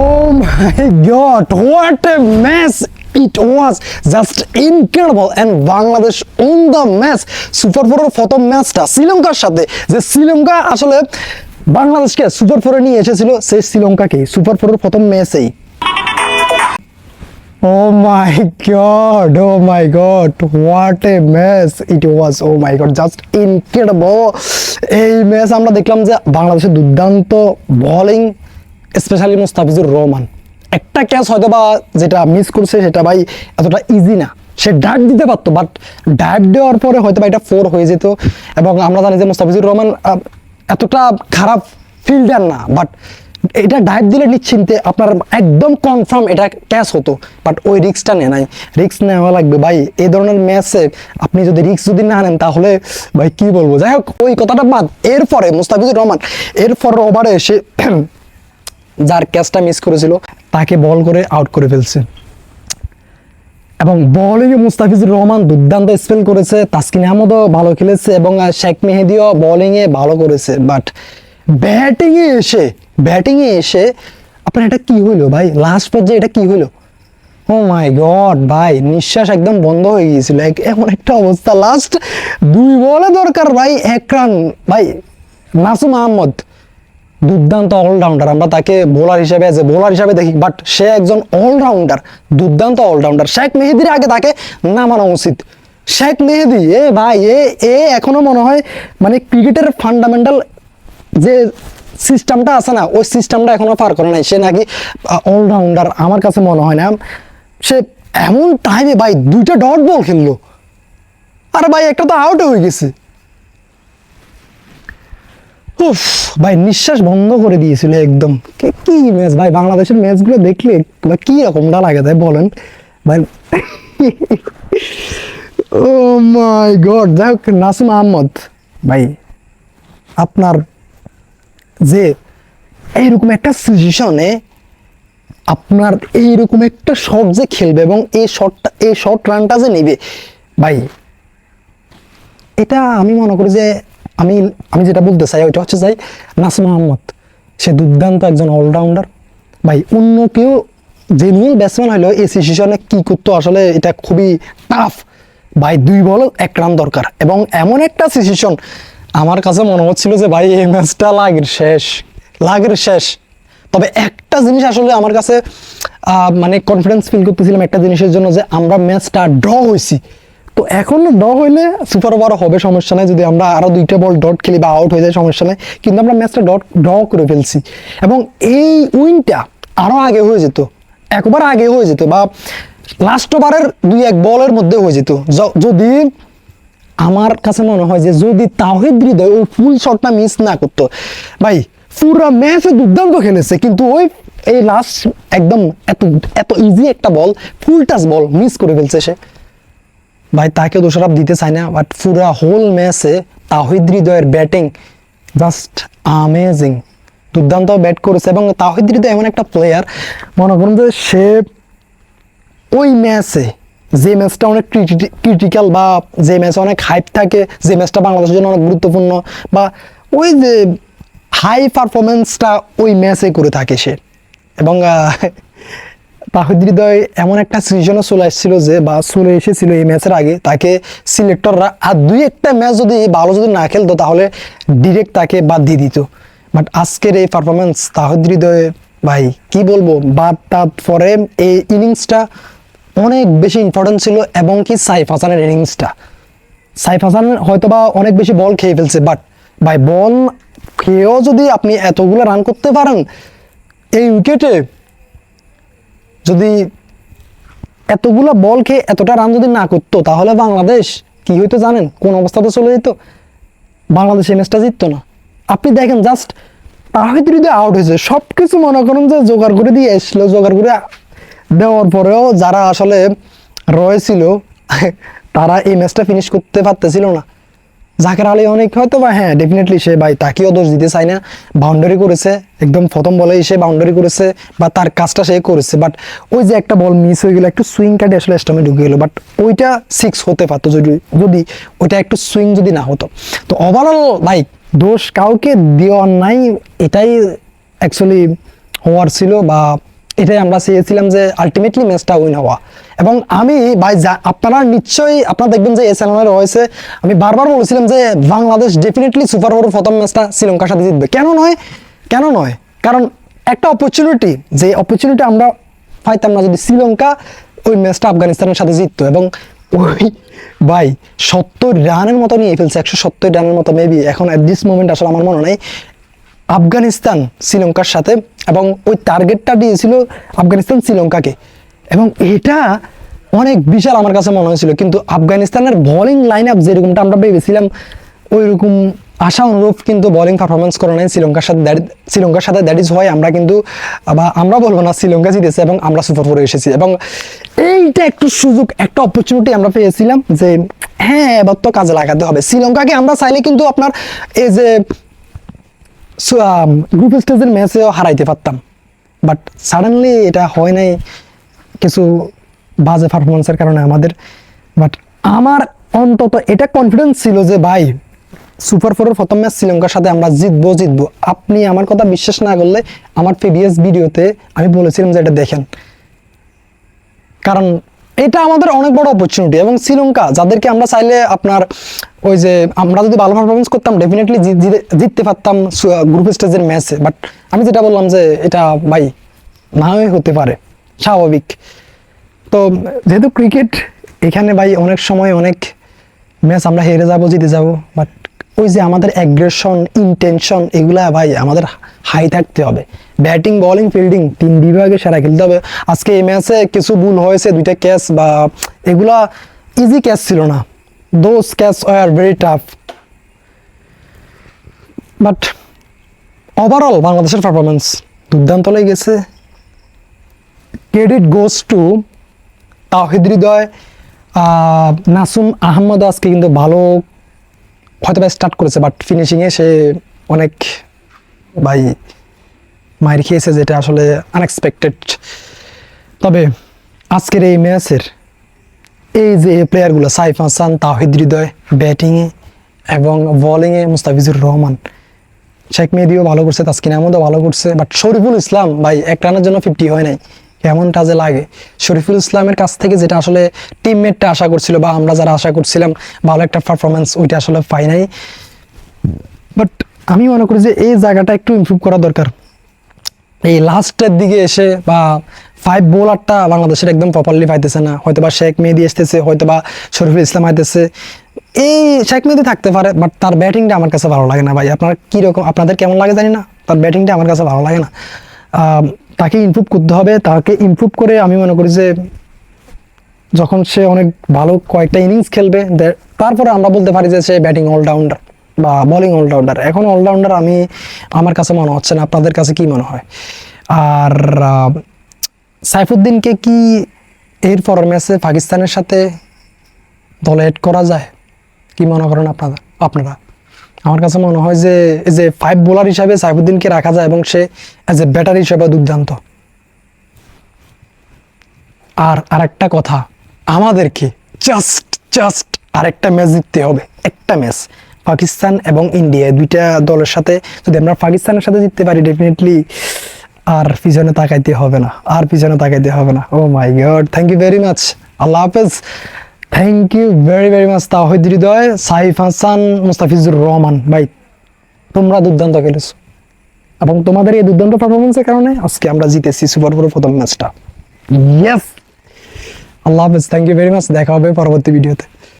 Oh my god, what a mess it was! Just incredible. And Bangladesh on the match super ফোরের প্রথম ম্যাচটা শ্রীলঙ্কার সাথে। যে শ্রীলঙ্কা আসলে বাংলাদেশকে সুপার ফোরে নিয়ে এসেছিল সেই শ্রীলঙ্কাকে সুপার ফোরের প্রথম ম্যাচেই Oh my god, oh my god, what a mess it was, oh my god, just incredible. এই ম্যাচ আমরা দেখলাম যে বাংলাদেশের দুর্দান্ত বোলিং স্পেশালি মুস্তাফিজুর রহমান। একটা ক্যাচ হয়তো বা যেটা মিস করছে সেটা ভাই এতটা ইজি না। সে ডাক দিতে পারতো বাট ডাক দেওয়ার পরে হয়তো বা এটা ফোর হয়ে যেত। এবং আমরা জানি যে মুস্তাফিজুর রহমান এতটা খারাপ ফিল্ডার না। বাট এটা ডাইভ দিলে নিশ্চিন্তে আপনার একদম কনফার্ম এটা ক্যাচ হতো। বাট ওই রিক্সটা নেয় নাই। রিক্স নেওয়া লাগবে ভাই। এই ধরনের ম্যাচে আপনি যদি রিক্স যদি না নেন, তাহলে ভাই কি বলব? যাই হোক, ওই কথাটা বাদ। এরপরে মুস্তাফিজুর রহমান, এরপর ওভারে এসে যার ক্যাচটা মিস করেছিল, তাকে বল করে আউট করে ফেলছে। এবং বোলিংয়ে মুস্তাফিজুর রহমান দুর্দান্ত স্পেল করেছে, তাসকিন আহমদও ভালো খেলেছে এবং শেখ মেহেদিও বোলিংয়ে ভালো করেছে। বাট ব্যাটিংয়ে এসে ব্যাটিংয়ে এসে, আপনার এটা কি হইল ভাই? লাস্ট পর্যায়ে এটা কি হইল? ও মাই গড ভাই, নিঃশ্বাস একদম বন্ধ হয়ে গিয়েছিল। এমন একটা অবস্থা। লাস্ট দুই বলে দরকার ভাই, এক রান ভাই নাসুম আহমদ দুর্দান্ত অলরাউন্ডার আমরা তাকে বোলার হিসেবে যে বোলার হিসেবে দেখি বাট সে একজন অলরাউন্ডার দুর্দান্ত অলরাউন্ডার শেখ মেহেদির আগে তাকে নামানো উচিত। শেখ মেহেদি, এ ভাই, এ এ এখনও মনে হয় মানে ক্রিকেটের ফান্ডামেন্টাল যে সিস্টেমটা আছে না, ওই সিস্টেমটা এখনও পার করে নাই। সে নাকি অলরাউন্ডার আমার কাছে মনে হয় না। সে এমন টাইমে ভাই দুইটা ডট বল খেললো। আর ভাই, একটা তো আউট হয়ে গেছে। উফ, ভাই নিঃশ্বাস বন্ধ করে দিয়েছিল একদম। কি ম্যাচ? ভাই বাংলাদেশের ম্যাচগুলো দেখলে কি রকমটা লাগে তাই বলেন? ভাই ও মাই গড, যাই হোক, নাসিম আহমদ, ভাই আপনার যে এইরকম একটা সিচুয়েশনে আপনার এইরকম একটা শট যে খেলবে এবং এই শটটা, এই শর্ট রানটা যে নেবে, ভাই, এটা আমি মনে করি যে আমি আমি যেটা বলতে চাই, ওইটা হচ্ছে যাই নাসিম আহমদ, সে দুর্দান্ত একজন অলরাউন্ডার ভাই, অন্য কেউ জেনুইন ব্যাটসম্যান হলেও এই সিচুয়েশনে কী করতো, আসলে এটা খুবই টাফ ভাই, দুই বল, এক রান দরকার। এবং এমন একটা সিচুয়েশন আমার কাছে মনে হচ্ছিল যে, ভাই, এই ম্যাচটা লাগের শেষ লাগের শেষ। তবে একটা জিনিস আসলে আমার কাছে মানে কনফিডেন্স ফিল করতেছিলাম একটা জিনিসের জন্য যে, আমরা ম্যাচটা ড্র হয়েছি তো এখন ড হইলে সুপার ওভার হবে, সমস্যা নাই। যদি আমরা আরও দুইটা বল ডট খেলি বা আউট হয়ে যায়, সমস্যা নাই। কিন্তু আমরা ম্যাচটা ডট ড্র করে ফেলছি। এবং এই উইনটা আরও আগে হয়ে যেত। একবার আগে হয়ে যেত বা লাস্ট ওভারের দুই এক বলের মধ্যে হয়ে যেত। যদি আমার কাছে মনে হয় যে যদি তাহিদ হৃদয় ওই ফুল শটটা মিস না করতো, ভাই, পুরো ম্যাচে দুর্দান্ত খেলেছে। কিন্তু ওই, এই লাস্ট একদম এত এত ইজি একটা বল ফুল টাচ বল মিস করে ফেলছে সে। ভাই তাকে দোষারোপ দিতে চাই না বাট পুরা হোল ম্যাচে তাহিদ হৃদয়ের ব্যাটিং জাস্ট আমেজিং দুর্দান্ত ব্যাট করেছে এবং তাহিদ হৃদয় এমন একটা প্লেয়ার মনে করুন যে সে ওই ম্যাচে যে ম্যাচটা অনেক ক্রিটিক্যাল বা যে ম্যাচে অনেক হাইপ থাকে, যে ম্যাচটা বাংলাদেশের জন্য অনেক গুরুত্বপূর্ণ বা ওই যে হাই পারফরমেন্সটা ওই ম্যাচে করে থাকে সে। এবং তাহিদ হৃদয় এমন একটা সিজনও চলে আসছিল যে বা চলে এসেছিল এই ম্যাচের আগে। তাকে সিলেক্টররা আর দুই একটা ম্যাচ যদি ভালো যদি না খেলতো, তাহলে ডিরেক্ট তাকে বাদ দিয়ে দিত। বাট আজকের এই পারফরমেন্স তাহিদ হৃদয়ে, ভাই, কি বলব? বাদ টাদ পরে এই ইনিংসটা অনেক বেশি ইম্পর্টেন্ট ছিল এবং কি সাইফ হাসানের ইনিংসটা। সাইফ হাসান হয়তো বা অনেক বেশি বল খেয়ে ফেলছে বাট ভাই, বল খেয়েও যদি আপনি এতগুলো রান করতে পারেন, এই উইকেটে যদি এতগুলো বল খেয়ে এতটা রান যদি না করতো, তাহলে বাংলাদেশ কি হইতো জানেন? কোন অবস্থাতে চলে যেত? বাংলাদেশ এই ম্যাচটা জিততো না। আপনি দেখেন জাস্ট তাহিদ হৃদয় আউট হয়েছে। সব কিছু মনে করেন যে জোগাড় করে দিয়ে এসলো, জোগাড় করে দেওয়ার পরেও যারা আসলে রয়েছিল তারা এই ম্যাচটা ফিনিশ করতে পারতেছিল না। জাকের আলী অনেক হয়তো বা হ্যাঁ ডেফিনেটলি সে ভাই তাকেও দোষ দিতে চাই না। বাউন্ডারি করেছে, একদম প্রথম বলে সে বাউন্ডারি করেছে বা তার কাজটা সে করেছে। বাট ওই যে একটা বল মিস হয়ে গেলো, একটু সুইং কাটে আসলে স্টামে ঢুকে গেলো। বাট ওইটা সিক্স হতে পারতো যদি যদি ওইটা একটু সুইং যদি না হতো। তো ওভারঅল ভাই, দোষ কাউকে দেওয়ার নাই, এটাই অ্যাকচুয়ালি হওয়ার ছিল বা এটাই আমরা চেয়েছিলাম যে আলটিমেটলি ম্যাচটা উইন হওয়া। এবং আমি যা- আপনারা নিশ্চয়ই, আপনারা দেখবেন যে এস এল রয়েছে, আমি বারবার বলেছিলাম যে বাংলাদেশ ডেফিনেটলি সুপার ওভার প্রথম ম্যাচটা শ্রীলঙ্কার সাথে জিতবে। কেন নয়? কেন নয়? কারণ একটা অপরচুনিটি যে অপরচুনিটি আমরা পাইতাম না যদি শ্রীলঙ্কা ওই ম্যাচটা আফগানিস্তানের সাথে জিততো। এবং ওই, ভাই, সত্তর রানের মতো নিয়ে ফেলছে, একশো সত্তর রানের মতো মেবি এখন অ্যাট দিস মোমেন্ট আসলে আমার মনে নেই। আফগানিস্তান, শ্রীলঙ্কার সাথে এবং ওই টার্গেটটা দিয়েছিল আফগানিস্তান, শ্রীলঙ্কাকে। এবং এটা অনেক বিশাল আমার কাছে মনে হয়েছিল। কিন্তু আফগানিস্তানের বোলিং লাইন আপ যেরকমটা আমরা ভেবেছিলাম ওই রকম আশা অনুরূপ কিন্তু বোলিং পারফরমেন্স করে নাই। শ্রীলঙ্কার সাথে that- শ্রীলঙ্কার সাথে দ্যাট ইজ হয়, আমরা কিন্তু, বা আমরা বলব না, শ্রীলঙ্কা জিতেছে এবং আমরা সুপার ফোরে এসেছি। এবং এইটা একটু সুযোগ, একটা অপরচুনিটি আমরা পেয়েছিলাম যে হ্যাঁ এবার তো কাজে লাগাতে হবে। শ্রীলঙ্কাকে আমরা চাইলে কিন্তু আপনার এই যে গ্রুপ স্টেজের ম্যাচেও হারাইতে পারতাম। বাট সাডেনলি এটা হয় নাই। কিছু বাজে পারফরমেন্সের কারণে আমাদের। বাট আমার অন্তত এটা কনফিডেন্স ছিল যে, ভাই সুপার ফোরের প্রথম ম্যাচ শ্রীলঙ্কার সাথে আমরা জিতবো জিতবো। আপনি আমার কথা বিশ্বাস না করলে আমার প্রিভিয়াস ভিডিওতে আমি বলেছিলাম যে, এটা দেখেন। কারণ এটা আমাদের অনেক বড় অপরচুনিটি এবং শ্রীলঙ্কা, যাদেরকে আমরা চাইলে আপনার ওই যে আমরা যদি ভালো পারফরমেন্স করতাম ডেফিনেটলি জিততে পারতাম গ্রুপ স্টেজের ম্যাচে বাট আমি যেটা বললাম যে এটা ভাই না হতে পারে, স্বাভাবিক। তো যেহেতু ক্রিকেট এখানে ভাই অনেক সময় অনেক ম্যাচ আমরা হেরে যাব, জিতে যাব বাট ওই যে আমাদের অ্যাগ্রেশন ইনটেনশন এগুলা ভাই আমাদের হাই থাকতে হবে। ব্যাটিং বোলিং ফিল্ডিং তিন বিভাগে সেরা খেলতে হবে। আজকে এই ম্যাচে কিছু ভুল হয়েছে, দুইটা ক্যাচ বা এগুলা ইজি ক্যাচ ছিল না। Those catch are very tough but overall বাংলাদেশের পারফরমেন্স দুর্দান্ত লেগে লেগেছে credit goes to Towhid Hridoy Nasum Ahmed আজকে কিন্তু ভালো হয়তো বা স্টার্ট করেছে বাট ফিনিশিংয়ে সে অনেক ভাই মায়ের খেয়েছে যেটা আসলে আনএক্সপেক্টেড তবে আজকের এই ম্যাচের এই যে প্লেয়ারগুলো সাইফ হাসান, তাহিদ হৃদয় ব্যাটিংয়ে এবং বলিংয়ে মুস্তাফিজুর রহমান, শেখ মেহেদিও ভালো করছে, তাসকিন আহমদও ভালো করছে বাট শরীফুল ইসলাম ভাই এক রানের জন্য ফিফটি হয় নাই। কেমন কাজে লাগে। শরীফুল ইসলামের কাছ থেকে যেটা আসলে টিমমেটটা আশা করছিল বা আমরা যারা আশা করছিলাম, ভালো একটা পারফরমেন্স ওইটা আসলে পাই নাই। বাট আমি মনে করি যে এই জায়গাটা একটু ইমপ্রুভ করা দরকার। এই লাস্টের দিকে এসে বা ফাইভ বোলারটা বাংলাদেশের একদম প্রপারলি পাইতেছে না। হয়তো বা শেখ মেহেদি আসতেছে হয়তো বা শরীফুল ইসলাম আইতেছে। এই শেখ মেহেদি থাকতে পারে বাট তার ব্যাটিংটা আমার কাছে ভালো লাগে না ভাই। আপনার কীরকম, আপনাদের কেমন লাগে জানি না তার ব্যাটিংটা আমার কাছে ভালো লাগে না। তাকে ইমপ্রুভ করতে হবে, তাকে ইমপ্রুভ করে আমি মনে করি যে যখন সে অনেক ভালো কয়েকটা ইনিংস খেলবে তারপরে আমরা বলতে পারি যে সে ব্যাটিং অলরাউন্ডার বা বোলিং অলরাউন্ডার এখন অলরাউন্ডার আমি, আমার কাছে মনে হচ্ছে না, আপনাদের কাছে কি মনে হয়? আর সাইফুদ্দিনকে কি এর পরের ম্যাচে পাকিস্তানের সাথে দলে এড করা যায়? কি মনে করেন আপনারা? আপনারা? আমার কাছে মনে হয় যে এই যে ফাইভ বোলার হিসাবে সাইফুদ্দিনকে রাখা যায় এবং সে অ্যাজ এ ব্যাটার হিসাবে দুর্দান্ত। আর আরেকটা কথা, আমাদেরকে জাস্ট জাস্ট আরেকটা ম্যাচ জিততে হবে, একটা ম্যাচ পাকিস্তান এবং ইন্ডিয়া দুইটা দলের সাথে যদি আমরা পাকিস্তানের সাথে জিততে পারি ডেফিনেটলি আর পিছনে তাকাইতে হবে না, আর পিছনে তাকাইতে হবে না। ও my god thank you very much আল্লাহ হাফেজ। Thank you very very much Towhid Hridoy Saif Hasan Mustafizur Rahman ভাই, তোমরা দুর্দান্ত খেলেছো। এবং তোমাদের এই দুর্দান্ত পারফরমেন্সের কারণে আজকে আমরা জিতেছি সুপার ফোর প্রথম ম্যাচটা ইয়েস আল্লাহ হাফেজ থ্যাংক ইউ ভেরি মাচ দেখা হবে পরবর্তী ভিডিওতে